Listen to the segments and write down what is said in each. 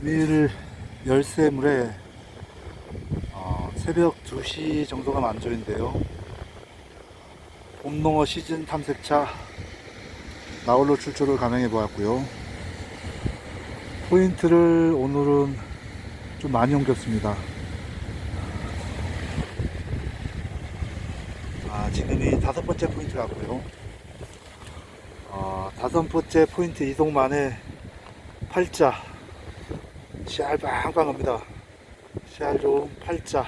금일 열쇠물에 어, 새벽 2시 정도가 만조인데요. 봄농어 시즌 탐색차 나홀로 출조를 감행해 보았고요. 포인트를 오늘은 좀 많이 옮겼습니다. 아, 지금이 다섯 번째 포인트 같고요. 어, 다섯 번째 포인트 이동 만에 팔자 씨알 빵빵합니다. 씨알 좋은 팔자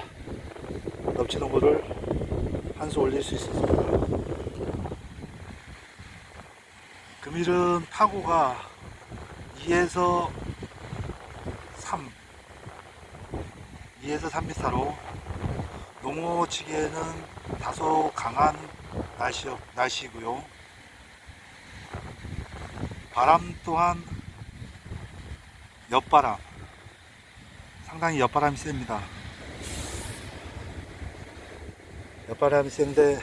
넘치는 거를 한 수 올릴 수 있었습니다. 금일은 파고가 2에서 3 2에서 3m로 농어치기에는 다소 강한 날씨, 날씨고요. 바람 또한 옆바람 상당히 옆바람이 셉니다. 옆바람이 센데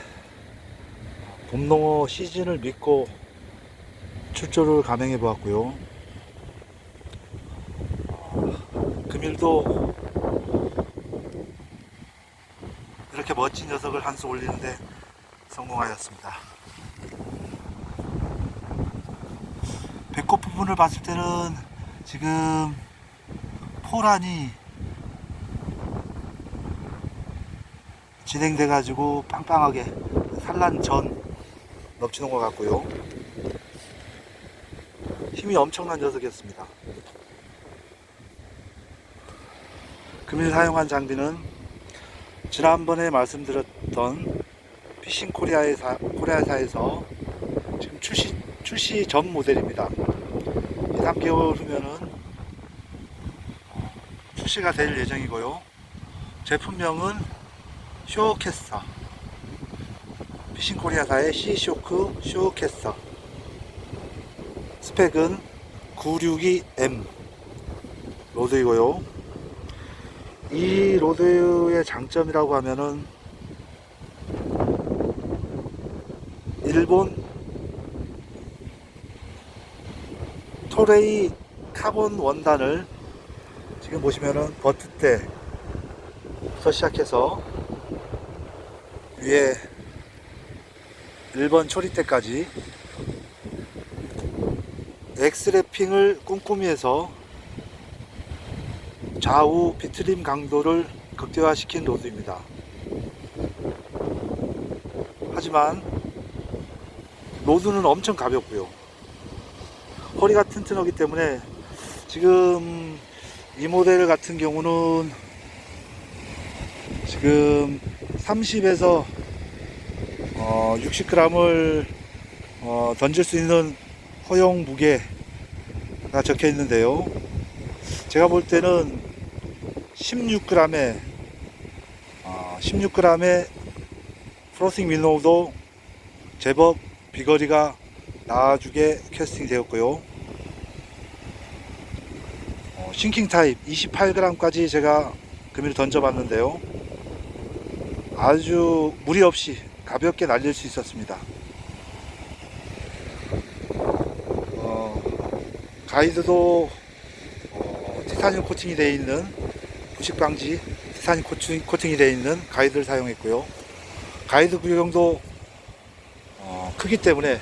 봄농어 시즌을 믿고 출조를 감행해 보았고요. 금일도 이렇게 멋진 녀석을 한 수 올리는데 성공하였습니다. 배꼽 부분을 봤을 때는 지금 포란이 진행돼 가지고 빵빵하게 산란 전 넘치는 것 같고요. 힘이 엄청난 녀석이었습니다. 금일 사용한 장비는 지난번에 말씀드렸던 피싱 코리아에사, 코리아사에서 지금 출시, 출시 전 모델입니다. 2, 3개월 후면은 출시가 될 예정이고요. 제품명은 쇼캐스터. 피싱 코리아사의 C쇼크 쇼캐스터. 스펙은 962M 로드이고요. 이 로드의 장점이라고 하면은 일본 토레이 카본 원단을 지금 보시면은 버트대부터 시작해서 위에 1번 초리대까지 엑스래핑을 꼼꼼히 해서 좌우 비트림 강도를 극대화시킨 로드입니다. 하지만 로드는 엄청 가볍고요. 허리가 튼튼하기 때문에 지금 이 모델 같은 경우는 지금 30에서 어 60g을 어 던질 수 있는 허용 무게가 적혀 있는데요. 제가 볼 때는 16g에 어 16g의 프로싱 민노도 제법 비거리가 나아주게 캐스팅 되었고요. 어, 싱킹 타입 28g까지 제가 금일 던져봤는데요. 아주 무리 없이 가볍게 날릴 수 있었습니다. 어, 가이드도 어, 티타늄 코팅이 되어 있는 부식 방지 티타늄 코팅, 코팅이 되어 있는 가이드를 사용했고요. 가이드 구경도 어, 크기 때문에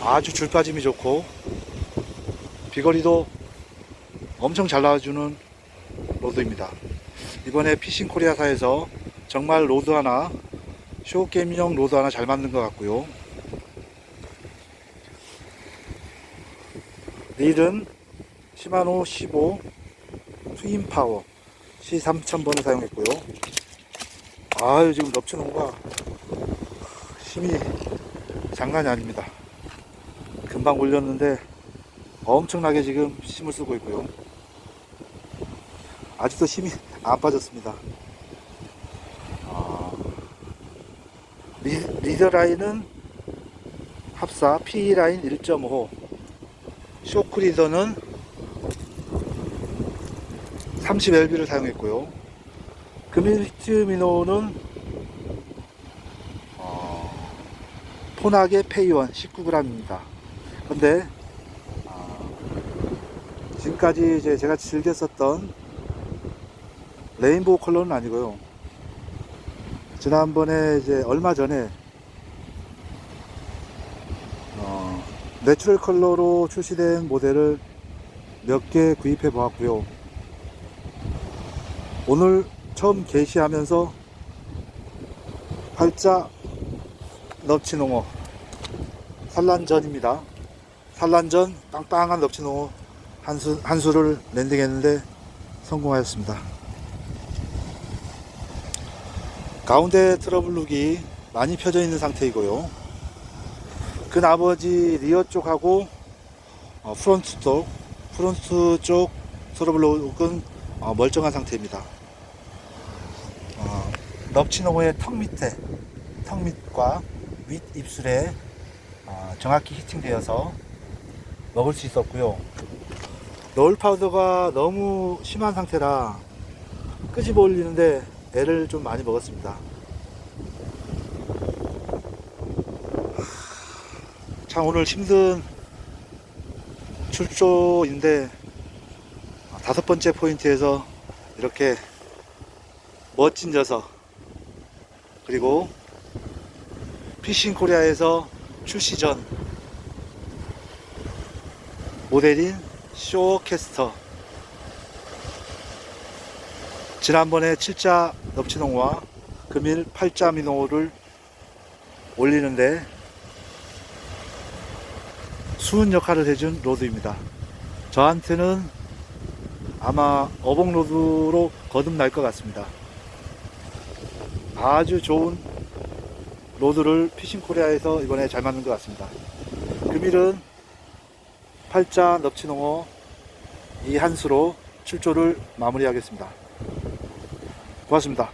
아주 줄 빠짐이 좋고 비거리도 엄청 잘 나와주는 로드입니다. 이번에 피싱 코리아사에서 정말 로드 하나 쇼게임용 로드 하나 잘 만든 것 같고요. 릴은 시마노 15 트윈 파워 C3000번을 사용했고요. 아유 지금 럽치는 거가 힘이 장난이 아닙니다. 금방 올렸는데 엄청나게 지금 힘을 쓰고 있고요. 아직도 힘이 안 빠졌습니다. 아, 리, 리더 라인은 합사 PE 라인 1.5 쇼크 리더는 30LB를 사용했고요. 금일트 미노는 어, 포낙의 페이원 19g입니다. 근데 아, 지금 지금까지 이제 제가 즐겼었던 레인보우 컬러는 아니고요. 지난번에 이제 얼마 전에 어, 내추럴 컬러로 출시된 모델을 몇 개 구입해 보았고요. 오늘 처음 게시하면서 팔자 넙치농어 산란전입니다. 산란전 빵빵한 넙치농어 한, 수, 한 수를 랜딩했는데 성공하였습니다. 가운데 트러블룩이 많이 펴져 있는 상태이고요. 그 나머지 리어 쪽하고 어, 프론트 쪽, 프론트 쪽 트러블룩은 어, 멀쩡한 상태입니다. 어, 넙치노고의 턱 밑에, 턱 밑과 윗 입술에 어, 정확히 히팅되어서 먹을 수 있었고요. 너울 파우더가 너무 심한 상태라 끄집어 올리는데 애를 좀 많이 먹었습니다. 참 오늘 힘든 출조인데 다섯 번째 포인트에서 이렇게 멋진 녀석 그리고 피싱 코리아에서 출시 전 모델인 쇼캐스터. 지난번에 7자 넙치농어와 금일 8자 민호를 올리는데 수은 역할을 해준 로드입니다. 저한테는 아마 어봉 로드로 거듭날 것 같습니다. 아주 좋은 로드를 피싱 코리아에서 이번에 잘 맞는 것 같습니다. 금일은 8자 넙치농어 이 한 수로 출조를 마무리하겠습니다. 고맙습니다.